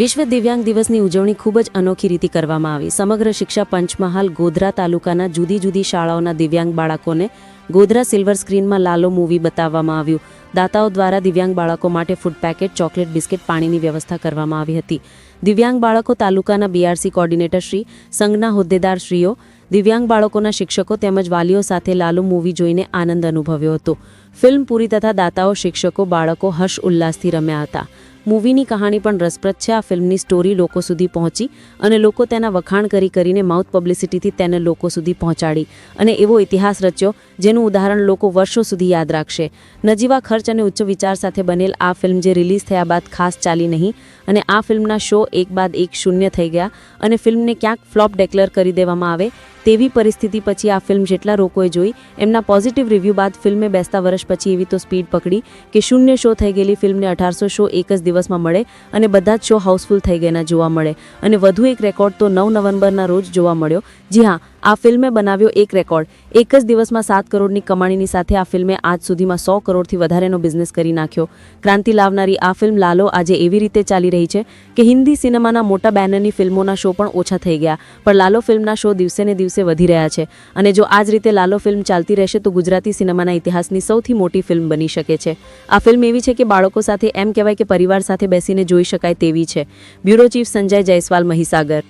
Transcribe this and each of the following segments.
વિશ્વ દિવ્યાંગ દિવસની ઉજવણી ખૂબ જ અનોખી રીતે કરવામાં આવી. સમગ્ર શિક્ષા પંચમહાલ ગોધરા તાલુકાના જુદી જુદી શાળાઓના દિવ્યાંગ બાળકોને ગોધરા સિલ્વર સ્ક્રીનમાં લાલો મૂવી બતાવવામાં આવ્યું. દાતાઓ દ્વારા દિવ્યાંગ બાળકો માટે ફૂડ પેકેટ ચોકલેટ બિસ્કિટ પાણીની વ્યવસ્થા કરવામાં આવી હતી. દિવ્યાંગ બાળકો તાલુકાના બીઆરસી કોર્ડિનેટર શ્રી, સંઘના હોદ્દેદાર શ્રીઓ, દિવ્યાંગ બાળકોના શિક્ષકો તેમજ વાલીઓ સાથે લાલુ મૂવી જોઈને આનંદ અનુભવ્યો હતો. ફિલ્મ પૂરી તથા દાતાઓ, શિક્ષકો, બાળકો હર્ષ ઉલ્લાસથી રમ્યા હતા. મૂવીની કહાણી પણ રસપ્રદ છે. આ ફિલ્મની સ્ટોરી લોકો સુધી પહોંચી અને લોકો તેના વખાણ કરી કરીને માઉથ પબ્લિસિટીથી તેને લોકો સુધી પહોંચાડી અને એવો ઇતિહાસ રચ્યો જેનું ઉદાહરણ લોકો વર્ષો સુધી યાદ રાખશે. નજીવા ખર્ચ અને ઉચ્ચ વિચાર સાથે બનેલ આ ફિલ્મ જે રિલીઝ થયા બાદ ખાસ ચાલી નહીં અને આ ફિલ્મના શો એક બાદ એક શૂન્ય થઈ ગયા અને ફિલ્મને ક્યાંક ફ્લોપ ડિક્લેર કરી દેવામાં આવે તેવી પરિસ્થિતિ પછી આ ફિલ્મ જેટલા લોકોએ જોઈ એમના પોઝિટિવ રિવ્યૂ બાદ ફિલ્મે બેસતા વર્ષ પછી એવી તો સ્પીડ પકડી કે શૂન્ય શો થઈ ગયેલી ફિલ્મને અઢારસો શો એક જ દિવસમાં મળે અને બધા જ શો હાઉસફુલ થઈ ગયેલા જોવા મળે. અને વધુ એક રેકોર્ડ તો નવ નવેમ્બરના રોજ જોવા મળ્યો. જી હા આ ફિલ્મે બનાવ્યો એક રેકોર્ડ. એક જ દિવસમાં સાત કરોડની કમાણીની સાથે આ ફિલ્મે આજ સુધીમાં સો કરોડથી વધારેનો બિઝનેસ કરી નાખ્યો. ક્રાંતિ લાવનારી આ ફિલ્મ લાલો આજે એવી રીતે ચાલી રહી છે કે હિન્દી સિનેમાના મોટા બેનરની ફિલ્મોના શો પણ ઓછા થઈ ગયા, પણ લાલો ફિલ્મના શો દિવસે ને દિવસે વધી રહ્યા છે. અને જો આ જ રીતે લાલો ફિલ્મ ચાલતી રહેશે તો ગુજરાતી સિનેમાના ઇતિહાસની સૌથી મોટી ફિલ્મ બની શકે છે. આ ફિલ્મ એવી છે કે બાળકો સાથે એમ કહેવાય કે પરિવાર સાથે બેસીને જોઈ શકાય તેવી છે. બ્યુરો ચીફ સંજય જયસ્વાલ મહીસાગર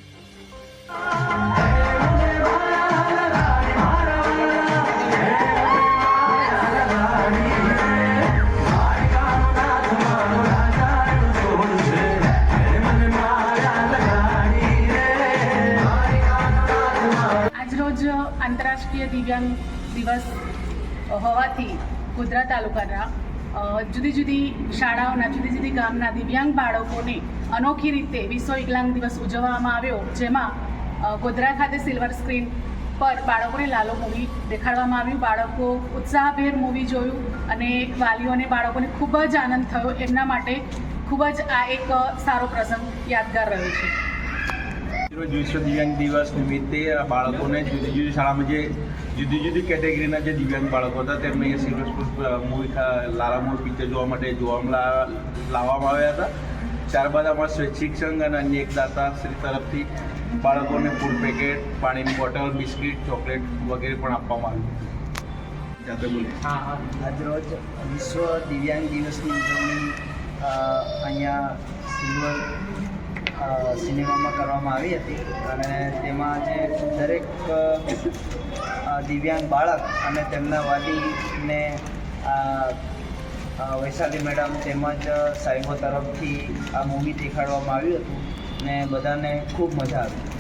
આંતરરાષ્ટ્રીય દિવ્યાંગ દિવસ હોવાથી ગોધરા તાલુકાના જુદી જુદી શાળાઓના, જુદી જુદી ગામના દિવ્યાંગ બાળકોને અનોખી રીતે વિશ્વ વિકલાંગ દિવસ ઉજવવામાં આવ્યો. જેમાં ગોધરા ખાતે સિલ્વર સ્ક્રીન પર બાળકોને લાલો મૂવી દેખાડવામાં આવ્યું. બાળકો ઉત્સાહભેર મૂવી જોયું અને વાલીઓને, બાળકોને ખૂબ જ આનંદ થયો. એમના માટે ખૂબ જ આ એક સારો પ્રસંગ યાદગાર રહ્યો છે. રોજ વિશ્વ દિવ્યાંગ દિવસ નિમિત્તે બાળકોને જુદી જુદી શાળામાં જે જુદી જુદી કેટેગરીના જે દિવ્યાંગ બાળકો હતા, તેમને અહીંયા સિલ્વર મૂવી લાલા મૂવી પિક્ચર જોવા માટે જોવામાં લાવવામાં આવ્યા હતા. ત્યારબાદ અમારા સ્વૈચ્છિક સંઘ અને અન્ય એક દાતા શ્રી તરફથી બાળકોને ફૂડ પેકેટ, પાણીની બોટલ, બિસ્કિટ, ચોકલેટ વગેરે પણ આપવામાં આવ્યું જાતે બોલે. આજરોજ વિશ્વ દિવ્યાંગ દિવસની ઉજવણી અહીંયા સિલ્વર સિનેમામાં કરવામાં આવી હતી. અને તેમાં જે દરેક દિવ્યાંગ બાળક અને તેમના વાલીને વૈશાલી મેડમ તેમજ સાહેબો તરફથી આ મૂવી દેખાડવામાં આવ્યું હતું ને બધાને ખૂબ મજા આવી.